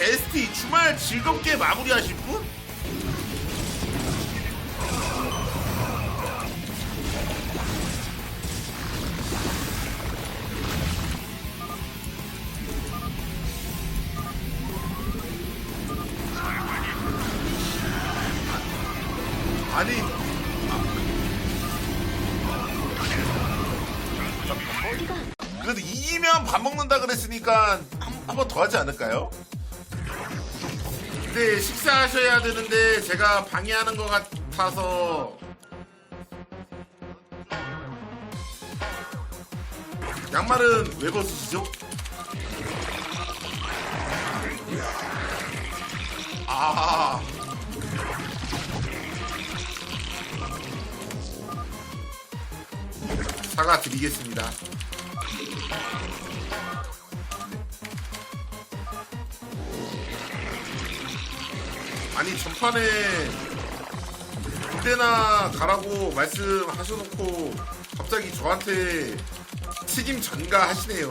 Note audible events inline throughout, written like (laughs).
데스티 주말 즐겁게 마무리하실 분? 아니 그래도 이기면 밥 먹는다 그랬으니까 한 번 더 하지 않을까요? 근데 식사하셔야 되는데 제가 방해하는 것 같아서 양말은 왜 벗으시죠? 아 사과 드리겠습니다. 아니 전판에 그때나 가라고 말씀하셔놓고 갑자기 저한테 책임 전가하시네요.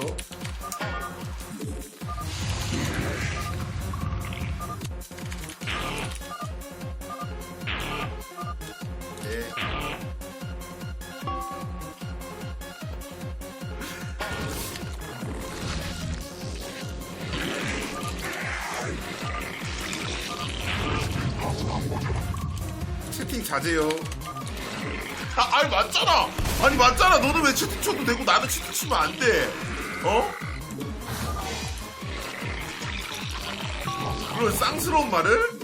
자제요. 아, 아니 맞잖아. 아니 맞잖아. 너는 왜 채팅 쳐도 되고 나는 채팅 치면 안 돼? 어? 그런 쌍스러운 말을?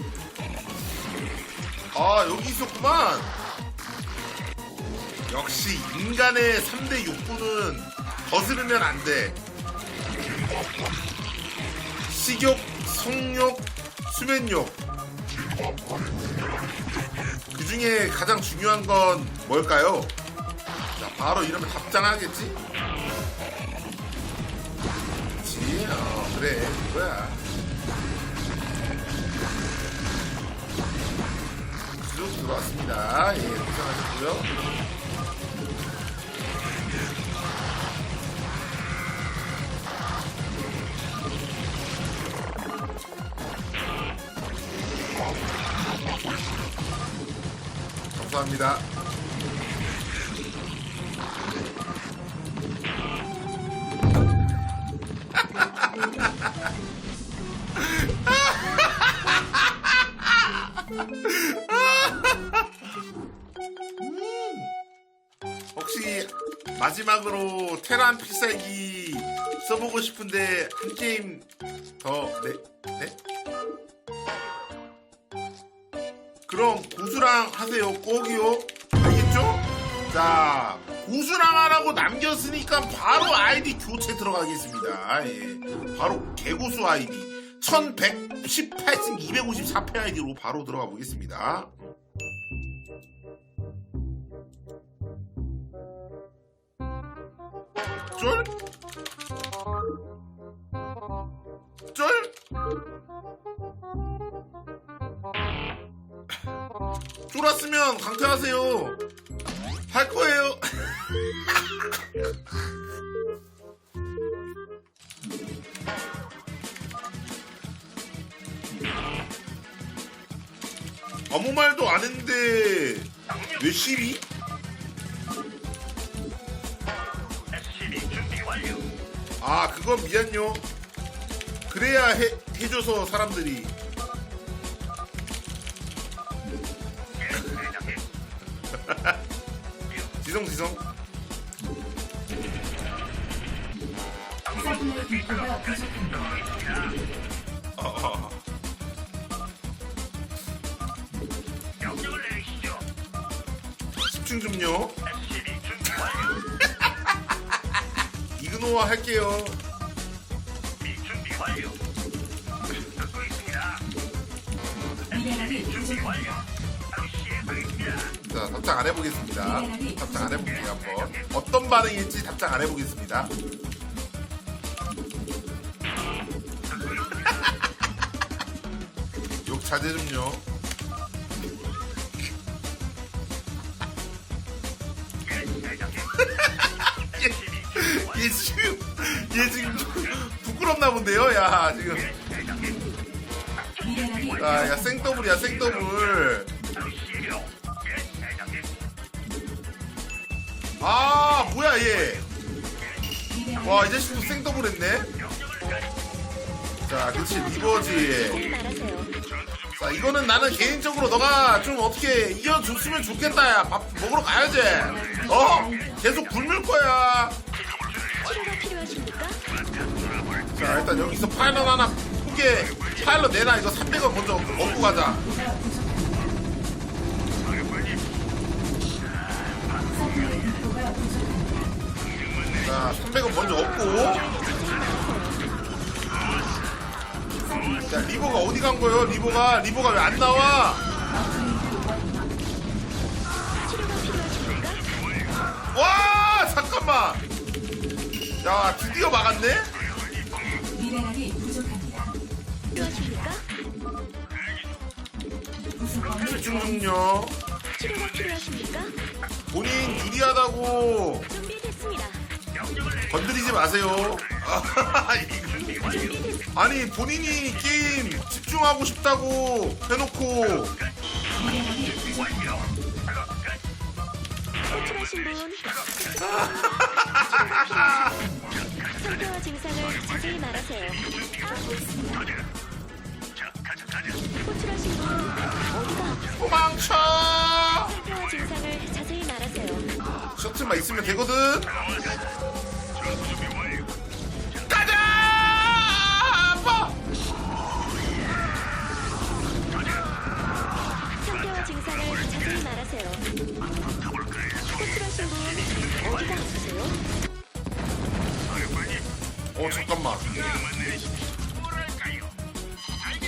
아 여기 있었구만. 역시 인간의 3대 욕구는 거스르면 안 돼. 식욕, 성욕, 수면욕. 그 중에 가장 중요한 건 뭘까요? 자, 바로 이러면 답장하겠지? 그치? 어, 그래. 그거야. 쭉 들어왔습니다. 예, 고생하셨고요. 감사합니다. 혹시 마지막으로 테란 필살기 써보고 싶은데 한 게임 더 네? 네? 그럼 고수랑 하세요 꼭이요 알겠죠? 자 고수랑 하라고 남겼으니까 바로 아이디 교체 들어가겠습니다 예. 바로 개고수 아이디 1118승 254패 아이디로 바로 들어가 보겠습니다 쫄? 쫄? 쫄았으면 강퇴하세요. 할 거예요. (laughs) 아무 말도 안 했는데 왜 시비? 아 그건 미안요. 그래야 해, 해줘서 사람들이 (laughs) 지성지성. 집중 좀요. (laughs) 이그노와 할게요. 미네랄이 준비. 완료. 답장 안 해보겠습니다. 답장 안 해볼게요, 한번. 어떤 반응일지 답장 안 해보겠습니다. (laughs) 욕 자제 좀요. (laughs) 얘 지금, 얘 지금 좀 부끄럽나 본데요, 야, 지금. 야, 야, 생더블이야, 생더블. 아, 뭐야, 얘. 와, 이 자식도 생더블 했네? 자, 그치, 리버지. 자, 이거는 나는 개인적으로 너가 좀 어떻게 이겨줬으면 좋겠다, 야. 밥 먹으러 가야지. 어? 계속 굶을 거야. 자, 일단 여기서 파일럿 하나 크게 파일럿 내놔. 이거 300원 먼저 먹고 가자. 자, 300원 먼저 얻고. 자, 리버가 어디 간 거예요? 리버가, 리버가 왜 안 나와? 와, 잠깐만. 야, 드디어 막았네? 미네랄이 부족합니다. 필요하십니까? 구성원이 집중 중요. 치료가 필요하십니까? 본인 유리하다고 준비됐습니다. 건드리지 마세요. (laughs) 아니, 본인이 게임 집중하고 싶다고 해놓고. 호출하신 분. 상태와 증상을 자세히 말하세요. 호출하신 분 어디가 아프세요? 도망쳐! 상태와 증상을 자세히 말하세요. 셔틀만 있으면 되거든? 어, 잠깐만.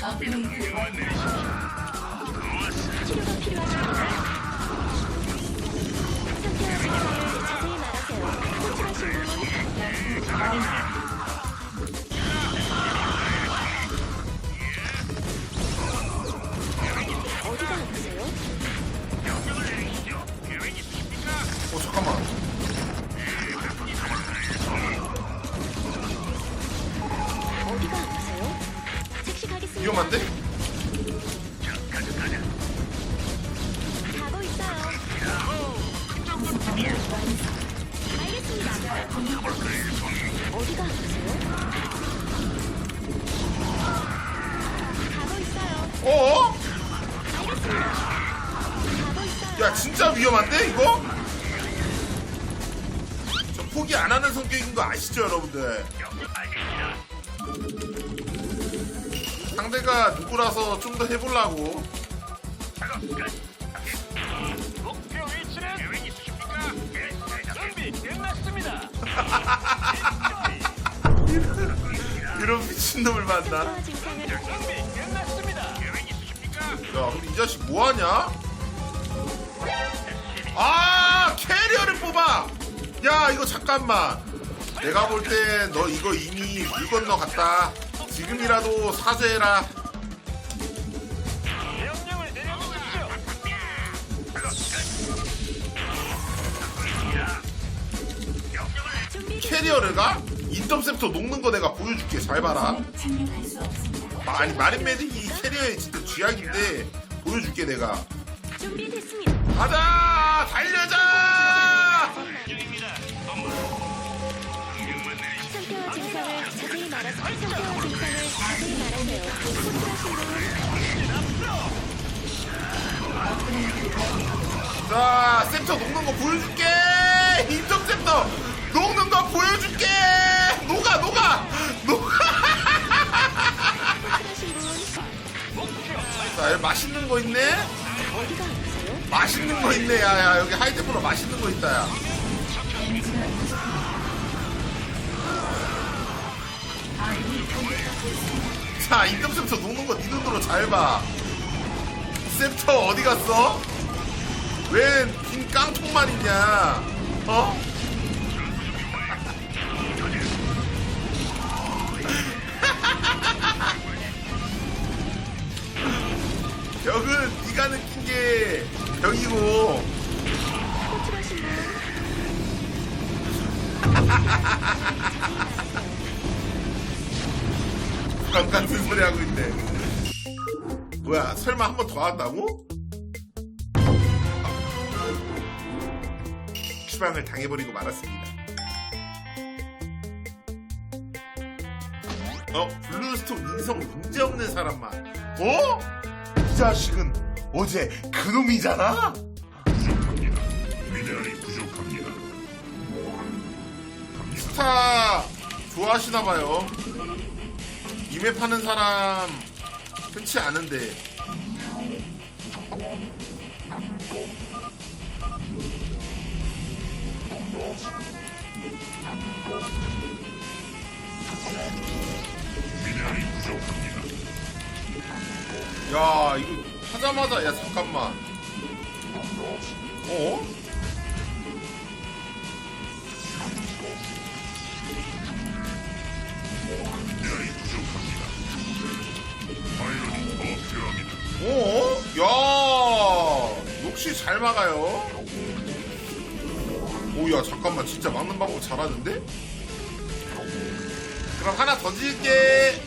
업그레이드. 치료가 필요하십니까? 상태와 자세히 말하세요. 호출하신 분 어디가 거 아시죠, 여러분들? 상대가 누구라서 좀 더 해보려고. 목표 위치는 계획 있으십니까? 예, 준비 끝났습니다. 이런 미친놈을 만나. 증상을 준비 끝났습니다. 계획 있으십니까? 야, 근데 이 자식 뭐하냐? 아, 캐리어를 뽑아! 야, 이거 잠깐만. 내가 볼 때 너 이거 이미 물 건너 갔다. 지금이라도 사죄해라. 명령을 내려주십시오. 준비 캐리어를 가? 인터셉터 녹는 거 내가 보여줄게. 잘 봐라. 착륙할 수 없습니다. 아니, 마린 메딕이 캐리어의 진짜 쥐약인데 보여줄게, 내가. 준비됐습니다. 가자! 달려자! 상태와 증상을 자세히 말하세요. 호출하신 셉터 녹는 거 보여줄게! 인터셉터 녹는 거 보여줄게! 녹아, 녹아! 녹아! 호출하신 (laughs) 분 자, 여기 맛있는 거 있네? 어디가? 맛있는 거 있네, 야, 야, 여기 하이테프로 맛있는 거 있다, 야. 자, 인터셉터 녹는 거 네 눈으로 잘 봐. 셉터 어디 갔어? 왜 빈 깡통만 있냐? 어? (laughs) 벽은 네가 느낀 게 벽이고 (laughs) 벽 같은 소리 하고 있네. 뭐야 설마 한 번 더 한다고? 추방을 당해버리고 말았습니다. 어? 블루스톤 인성 문제없는 사람만 어? 이 자식은 어제 그놈이잖아? 미네랄이 부족합니다. 스타 좋아하시나봐요 이메 파는 사람 흔치 않은데 미네랄이 부족합니다. 야 이거 하자마자 야 잠깐만 어? 어? 야 역시 잘 막아요 오야 잠깐만 진짜 막는 방법 잘하는데? 그럼 하나 더 지을게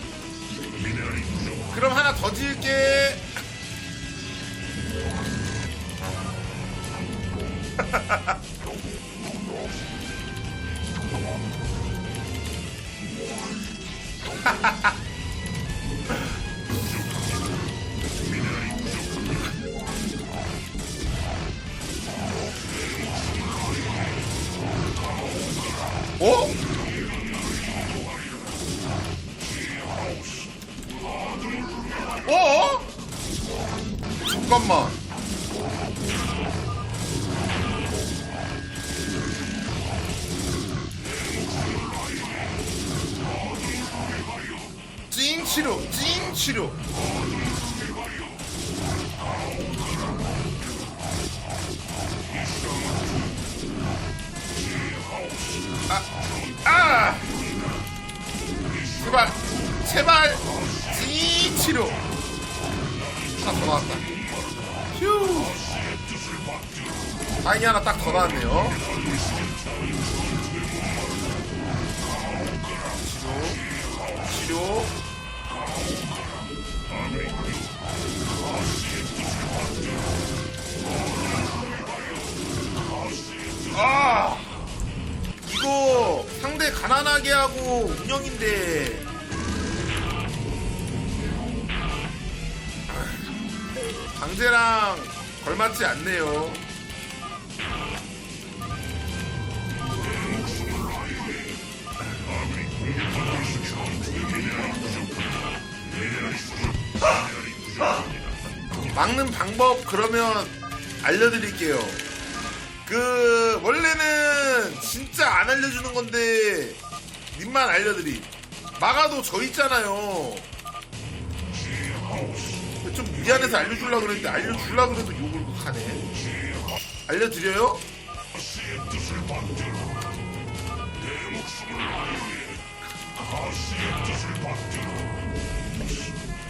치료. 아, 아! 제발, 제발, 찐 치료. 하나 더 나왔다. 휴. 다행히 하나 딱 더 나왔네요. 치료. 치료. 하고 운영인데 강제랑 걸맞지 않네요. 막는 방법 그러면 알려드릴게요. 그 원래는 진짜 안 알려주는 건데 님만 알려드리. 막아도 저 있잖아요. 좀 미안해서 알려주려고 그랬는데 알려주려고 그래도 욕을 하네. 알려드려요?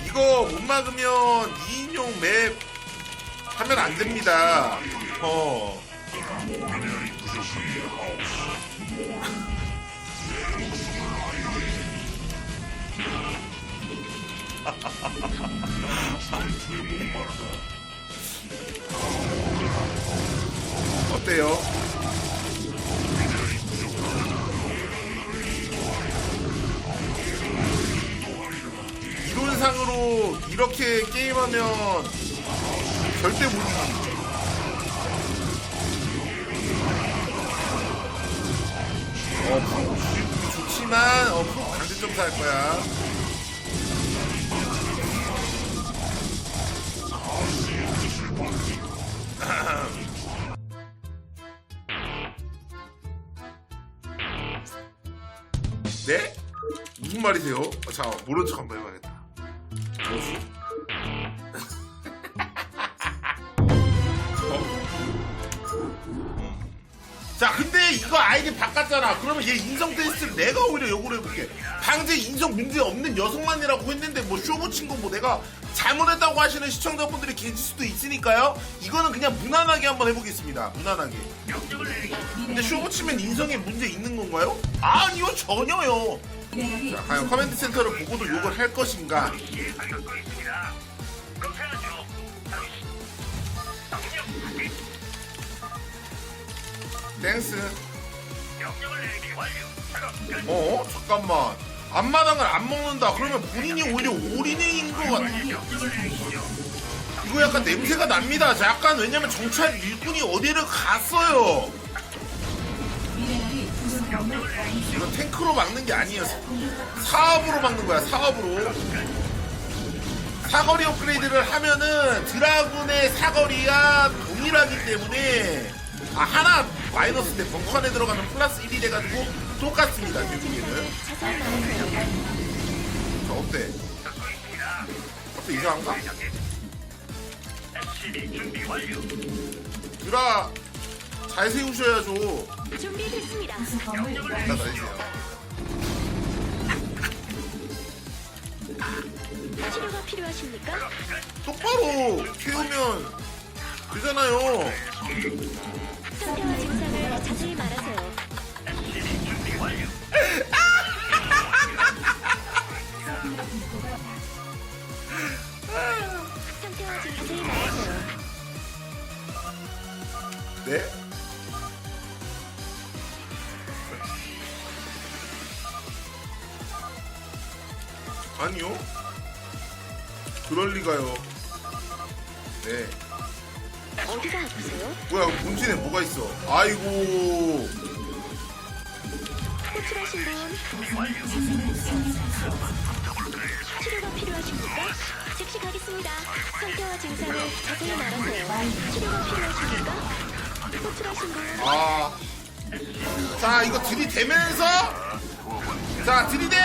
이거 못 막으면 2인용 맵 하면 안 됩니다. 어. (laughs) 어때요? 이론상으로 이렇게 게임하면 절대 못 이기. 어, 프 좋지만, 어, 프 강제점 살 거야. 무슨 말이세요? 어, 자, 모른 척 한번 해봐야겠다. 뭐지? 어? (laughs) 자, 근데 이거 아이디 바꿨잖아. 그러면 얘 인성 테스트를 내가 오히려 요구를 해볼게. 방제 인성 문제 없는 여성만이라고 했는데 뭐 쇼부 친거뭐 내가 잘못했다고 하시는 시청자분들이 계실 수도 있으니까요. 이거는 그냥 무난하게 한번 해보겠습니다. 무난하게. 근데 쇼부 치면 인성에 문제 있는 건가요? 아니요, 전혀요. 자, 과연 커맨드 센터를 보고도 욕을 할 것인가? 땡스. 어? 잠깐만. 앞마당을 안 먹는다. 그러면 본인이 오히려 올인인 것 같아. 이거 약간 냄새가 납니다. 자, 약간 왜냐면 정찰 일꾼이 어디를 갔어요. 이거 탱크로 막는 게 아니에요. 사업으로 막는 거야, 사업으로. 사거리 업그레이드를 하면은 드라군의 사거리가 동일하기 때문에 아 하나 마이너스인데 벙커 안에 들어가면 플러스 1이 돼가지고 똑같습니다 결국에는. 자 어때? 어때 이상한가? 유라 잘 세우셔야죠 준비됐습니다. 나 완성. 나이스야 치료가 필요하십니까? 똑바로 세우면 되잖아요 상태와 증상을 자세히 말하세요. 상태와 증상 자세히 말하세요. 네? 아니요. 그럴 리가요. 네. 어디가 아프세요? 뭐야, 본진에 뭐가 있어? 아이고. 호출하신 분 치료가 필요하십니까? 즉시 가겠습니다. 상태와 증상을 자세히 말하세요. 치료가 필요하십니까? 호출하신 분 아. 자, 이거 들이대면서. 자, 들이대!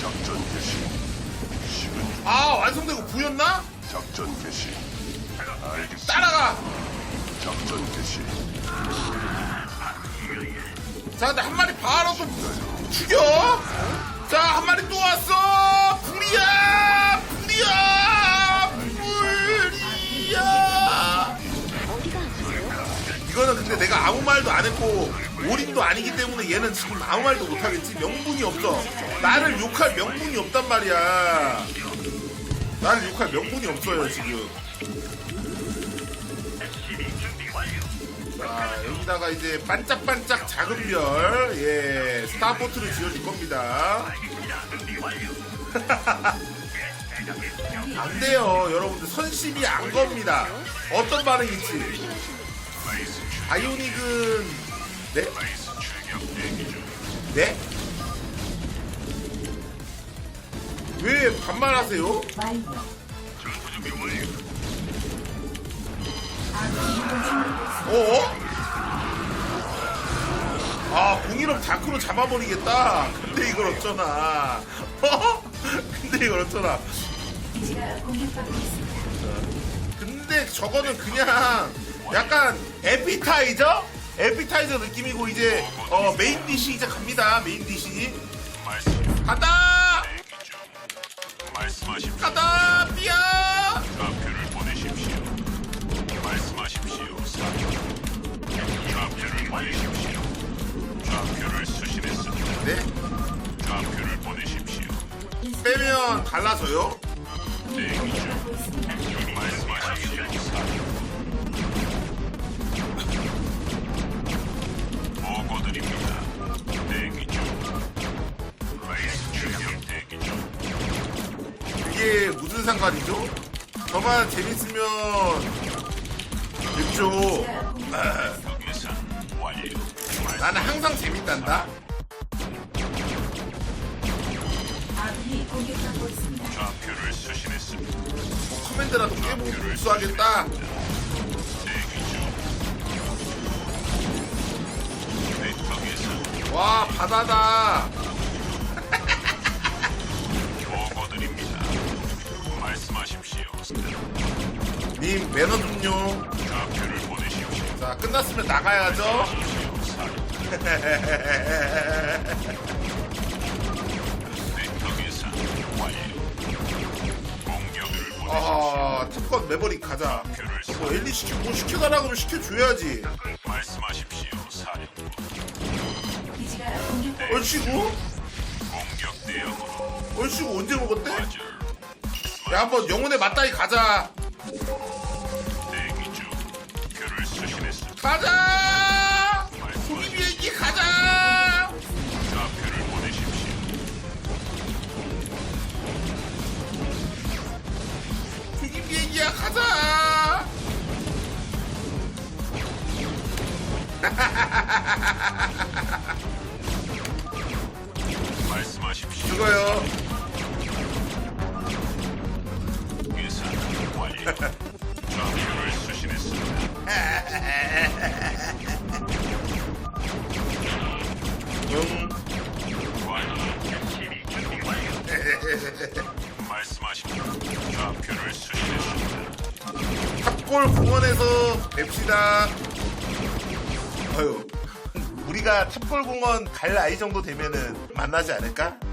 작전 개시. 아, 완성되고 부였나? 작전 개시. 알겠습니다. 따라가! 작전 개시. 자, 근데 한 마리 바로 또 죽여! 자, 한 마리 또 왔어! 불이야! 불이야! 불이야! 어디가 아프세요? 이거는 근데 내가 아무 말도 안 했고, 올인도 아니기 때문에 얘는 지금 아무 말도 못 하겠지. 명분이 없어. 나를 욕할 명분이 없단 말이야. 나를 욕할 명분이 없어요, 지금. 자, 여기다가 이제 반짝반짝 작은 별, 예, 스타포트를 지어줄 겁니다. (laughs) 안 돼요, 여러분들. 선심이 안 겁니다. 어떤 반응일지. 바이오닉은, 네? 네? 왜 반말하세요? 어? 아, 공이름 다크로 잡아버리겠다. 근데 이걸 어쩌나. (laughs) 어? 근데 이걸 어쩌나. 근데 저거는 그냥 약간 에피타이저? 에피타이저 느낌이고 이제 어 메인 디시 이제 갑니다. 메인 디시. 간다! 간다! 삐야! 네? 빼면 달라져요? 대기 중. 보고 드립니다. 대기 중. 라이스 출격 대기 중. 이게 무슨 상관이죠? 저만 재밌으면 됐죠. 계산 완료. 나는 항상 재밌단다. 아군이 공격받고 있습니다. 좌표를 수신했습니다. 뭐 커맨드라도 깨보고 복수하겠다. 와 바다다. 보고 드립니다. 말씀하십시오. 님 매너 좀요. 좌표를 보내십시오. 자 끝났으면 나가야죠. 벡터 계산 완료. 공격을 보내십시오. 아 특권 매버릭 가자. 뭐 엘리 시켜 뭐 시켜달라고 하면 시켜줘야지. 말씀하십시오. 사령부. 기지가 공격받고 얼씨구 공격 대응으로 얼씨 언제 먹었대? 과절. 야 한번 영혼의 맞다이 가자 대기 중. 표를 수신했어. 가자 비행기야 가자 (laughs) 말씀하십시오. 이거요 계산 완료. 좌표를 수신했습니다. (laughs) 뵙시다 아유 우리가 탑골 공원 갈 나이 정도 되면은 만나지 않을까? 어.